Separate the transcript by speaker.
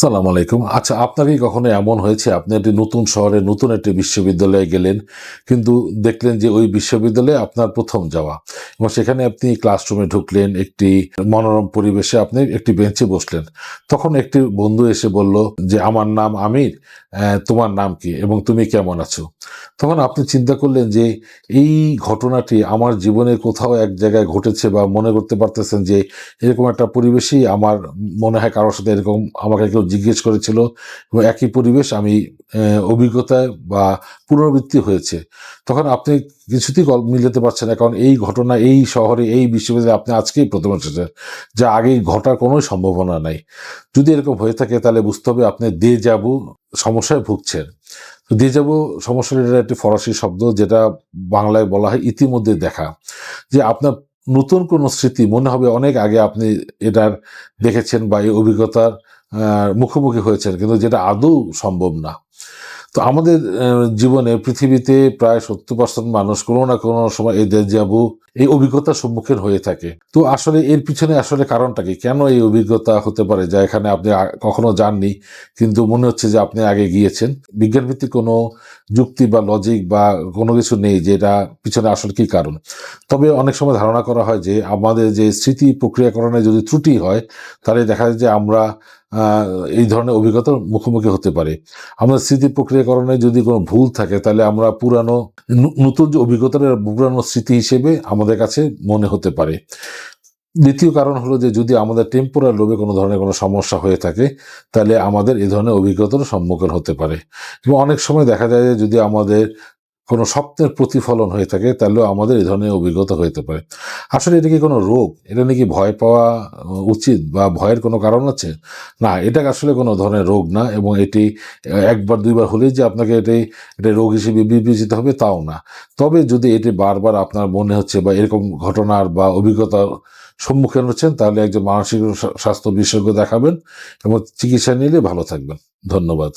Speaker 1: সালাম আলাইকুম। আচ্ছা আপনার কি কখনো এমন হয়েছে? আপনি একটি নতুন শহরে নতুন একটি বিশ্ববিদ্যালয়ে গেলেন, কিন্তু দেখলেন যে ওই বিশ্ববিদ্যালয়ে আপনার প্রথম যাওয়া। এবং সেখানে আপনি ক্লাসরুমে ঢুকলেন, একটি মনোরম পরিবেশে আপনি একটি বেঞ্চে বসলেন। তখন একটি বন্ধু এসে বলল যে, আমার নাম আমির তোমার নাম কি এবং তুমি কেমন আছো? তখন আপনি চিন্তা করলেন যে, এই ঘটনাটি আমার জীবনের কোথাও এক জায়গায় ঘটেছে বা মনে করতে পারতেছেন যে, এরকম একটা পরিবেশই আমার মনে হয় কারোর সাথে এরকম আমাকে কেউ জিজ্ঞেস করেছিল এবং একই পরিবেশ আমি অভিজ্ঞতায় বা পুনরাবৃত্তি হয়েছে। তখন আপনি কিছুতেই মিলাতে পারছেন না কারণ এই ঘটনা, এই শহরে, এই বিশ্ববিদ্যালয়ে আপনি আজকেই প্রথম এসেছেন যা আগে ঘটার কোনো সম্ভাবনা নাই। যদি এরকম হয়ে থাকে, তাহলে বুঝতে হবে আপনি দে যাবু সমস্যায় ভুগছেন। তো দে যাবু সমস্যার এটা একটি ফরাসি শব্দ যেটা বাংলায় বলা হয় ইতিমধ্যে দেখা। যে আপনার নতুন কোনো স্মৃতি, মনে হবে অনেক আগে আপনি এটার দেখেছেন বা এই অভিজ্ঞতার মুখোমুখি হয়েছেন, কিন্তু যেটা আদৌ সম্ভব না। তো আমাদের জীবনে পৃথিবীতে প্রায় সত্তর পার্সেন্ট মানুষ কোনো না কোনো সময় এই দেজাবু এই অভিজ্ঞতার সম্মুখীন হয়ে থাকে। তো আসলে এর পিছনে আসলে কারণটা কি? কেন এই অভিজ্ঞতা হতে পারে যা এখানে আপনি কখনো যাননি, কিন্তু মনে হচ্ছে যে আপনি আগে গিয়েছেন? বিজ্ঞানভিত্তিক কোনো যুক্তি বা লজিক বা কোনো কিছু নেই যে এটা পিছনে আসলে কি কারণ? তবে অনেক সময় ধারণা করা হয় যে আমাদের যে স্মৃতি প্রক্রিয়াকরণে যদি ত্রুটি হয়, তাহলে দেখা যায় যে আমরা এই ধরনের অভিজ্ঞতার মুখোমুখি হতে পারে। আমাদের স্মৃতি প্রক্রিয়াকরণে যদি কোনো ভুল থাকে, তাহলে আমরা পুরানো নতুন যে অভিজ্ঞতার পুরানো স্মৃতি হিসেবে আমাদের কাছে মনে হতে পারে। দ্বিতীয় কারণ হলো যে, যদি আমাদের টেম্পোরাল লোভে কোনো ধরনের কোনো সমস্যা হয়ে থাকে, তাহলে আমাদের এই ধরনের অভিজ্ঞতার সম্মুখীন হতে পারে। এবং অনেক সময় দেখা যায় যে, যদি আমাদের কোনো স্বপ্নের প্রতিফলন হয়ে থাকে, তাহলেও আমাদের এই ধরনের অভিজ্ঞতা হতে পারে। আসলে এটা কি কোনো রোগ? এটা নাকি ভয় পাওয়া উচিত বা ভয়ের কোনো কারণ আছে? না এটা আসলে কোনো ধরনের রোগ না এবং এটি একবার দুইবার হলেই যে আপনাকে এটি, এটা রোগ হিসেবে বিবেচিত হবে তাও না। তবে যদি এটি বারবার আপনার মনে হচ্ছে বা এরকম ঘটনার বা অভিজ্ঞতার সম্মুখীন হচ্ছেন, তাহলে একজন মানসিক স্বাস্থ্য বিশেষজ্ঞ দেখাবেন এবং চিকিৎসা নিলে ভালো থাকবেন। ধন্যবাদ।